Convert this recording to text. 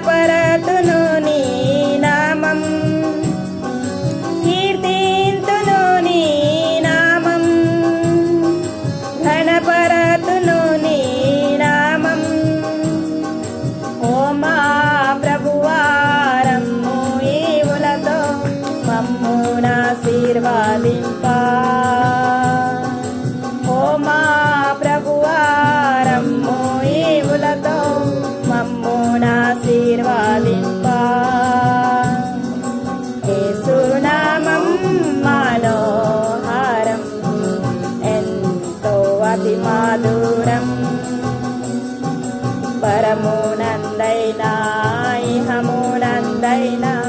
ఘనపరతును నీ నామం. కీర్తింతును నీ నామం. ఘనపరతును నీ నామం. ఓ మా ప్రభువారమ్ము ఈవులతో మమ్మునాశీర్వాదింప ఓ మా ప్రభువారమ్ము ఈవులతో ఆశీర్వాదింప. ఏసునామం మనోహారం ఎంతో అతి మాధురం. పరమునందైనా ఇహమునందైనా